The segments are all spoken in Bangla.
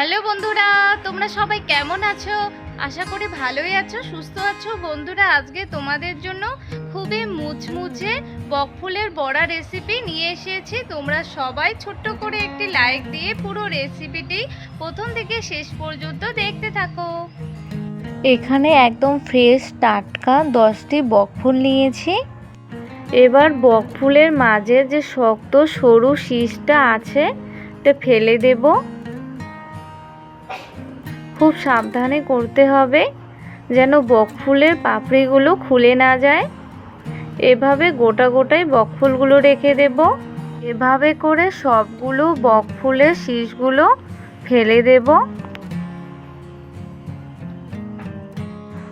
হ্যালো বন্ধুরা, তোমরা সবাই কেমন আছো? আশা করি ভালোই আছো, সুস্থ আছো। বন্ধুরা, আজকে তোমাদের জন্য খুবই মুচমুচে বকফুলের বড়া রেসিপি নিয়ে এসেছি। তোমরা সবাই ছোট্ট করে একটি লাইক দিয়ে পুরো রেসিপিটি প্রথম থেকে শেষ পর্যন্ত দেখতে থাকো। এখানে একদম ফ্রেশ টাটকা দশটি বকফুল নিয়েছি। এবার বকফুলের মাঝে যে শক্ত সরু শীষটা আছে, এটা ফেলে দেবো। খুব সাবধানে করতে হবে যেন বকফুলের পাপড়িগুলো খুলে না যায়। এভাবে গোটা গোটাই বকফুলগুলো রেখে দেব। এভাবে করে সবগুলো বকফুলের শীষগুলো ফেলে দেব।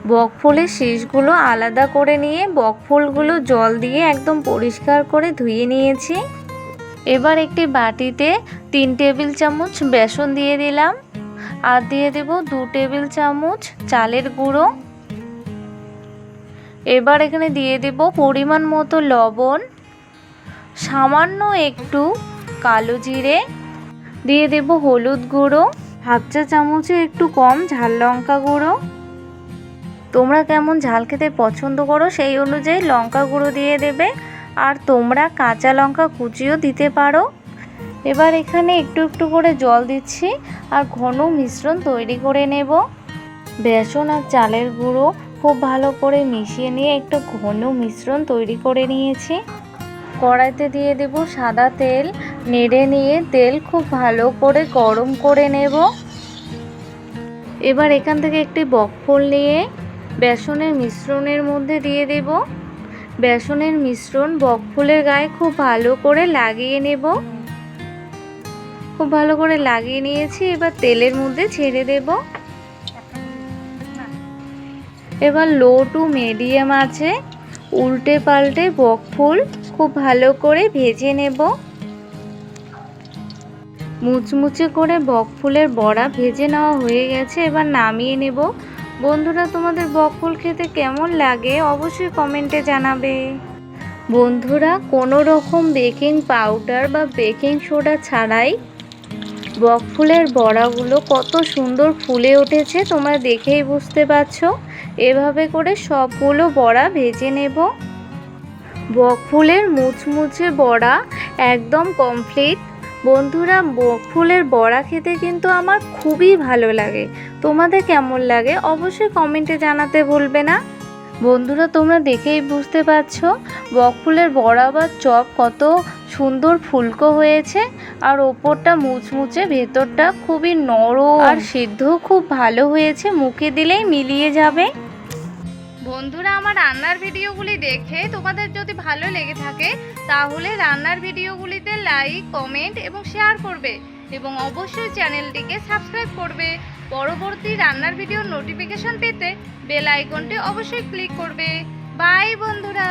বকফুলের শীষগুলো আলাদা করে নিয়ে বকফুলগুলো জল দিয়ে একদম পরিষ্কার করে ধুয়ে নিয়েছি। এবার একটি বাটিতে তিন টেবিল চামচ বেসন দিয়ে দিলাম। আর দিয়ে দেব দু টেবিল চামচ চালের গুঁড়ো। এবার এখানে দিয়ে দেব পরিমাণ মতো লবণ, সামান্য একটু কালো জিরে, দিয়ে দেব হলুদ গুঁড়ো, হাফ চা চামচে একটু কম ঝাল লঙ্কা গুঁড়ো। তোমরা কেমন ঝাল খেতে পছন্দ করো সেই অনুযায়ী লঙ্কা গুঁড়ো দিয়ে দেবে, আর তোমরা কাঁচা লঙ্কা কুচিও দিতে পারো। এবার এখানে একটু একটু করে জল দিচ্ছি আর ঘন মিশ্রণ তৈরি করে নেব। বেসন আর চালের গুঁড়ো খুব ভালো করে মিশিয়ে নিয়ে একটা ঘন মিশ্রণ তৈরি করে নিয়েছি। কড়াইতে দিয়ে দেব সাদা তেল, নেড়ে নিয়ে তেল খুব ভালো করে গরম করে নেব। এবার এখান থেকে একটি বকফল নিয়ে বেসনের মিশ্রণের মধ্যে দিয়ে দেব। বেসনের মিশ্রণ বকফুলের গায়ে খুব ভালো করে লাগিয়ে নেব। খুব ভালো করে লাগিয়ে নিয়েছি। এবার তেলের মধ্যে ছেড়ে দেব। এবার লো টু মিডিয়াম আছে। উল্টে পাল্টে বকফুল খুব ভালো করে ভেজে নেব। মুচমুচে করে বকফুলের বড়া ভেজে নেওয়া হয়ে গেছে। এবার নামিয়ে নেব। বন্ধুরা, তোমাদের বকফুল খেতে কেমন লাগে অবশ্যই কমেন্টে জানাবে। বন্ধুরা, কোনো রকম বেকিং পাউডার বা বেকিং সোডা ছাড়াই বকফুলের বড়াগুলো কত সুন্দর ফুলে উঠেছে, তোমরা দেখেই বুঝতে পারছ। এভাবে করে সবগুলো বড়া ভেজে নেব। বকফুলের মুচমুচে বড়া একদম কমপ্লিট বন্ধুরা বকফুলের বড়া খেতে কিন্তু আমার খুবই ভালো লাগে। তোমাদের কেমন লাগে অবশ্যই কমেন্টে জানাতে ভুলবে না। বন্ধুরা, তোমরা দেখেই বুঝতে পারছ বকফুলের বড়া বা চপ কত সুন্দর ফুলকো হয়েছে আর ওপরটা মুচমুচে, ভেতরটা খুবই নরম। আর সিদ্ধ খুব ভালো হয়েছে, মুখে দিলেই মিলিয়ে যাবে। বন্ধুরা, আমার রান্নার ভিডিওগুলি দেখে তোমাদের যদি ভালো লেগে থাকে, তাহলে রান্নার ভিডিওগুলিতে লাইক, কমেন্ট এবং শেয়ার করবে এবং অবশ্যই চ্যানেলটিকে সাবস্ক্রাইব করবে। পরবর্তী রান্নার ভিডিওর নোটিফিকেশন পেতে বেল আইকনটি অবশ্যই ক্লিক করবে। বাই বন্ধুরা!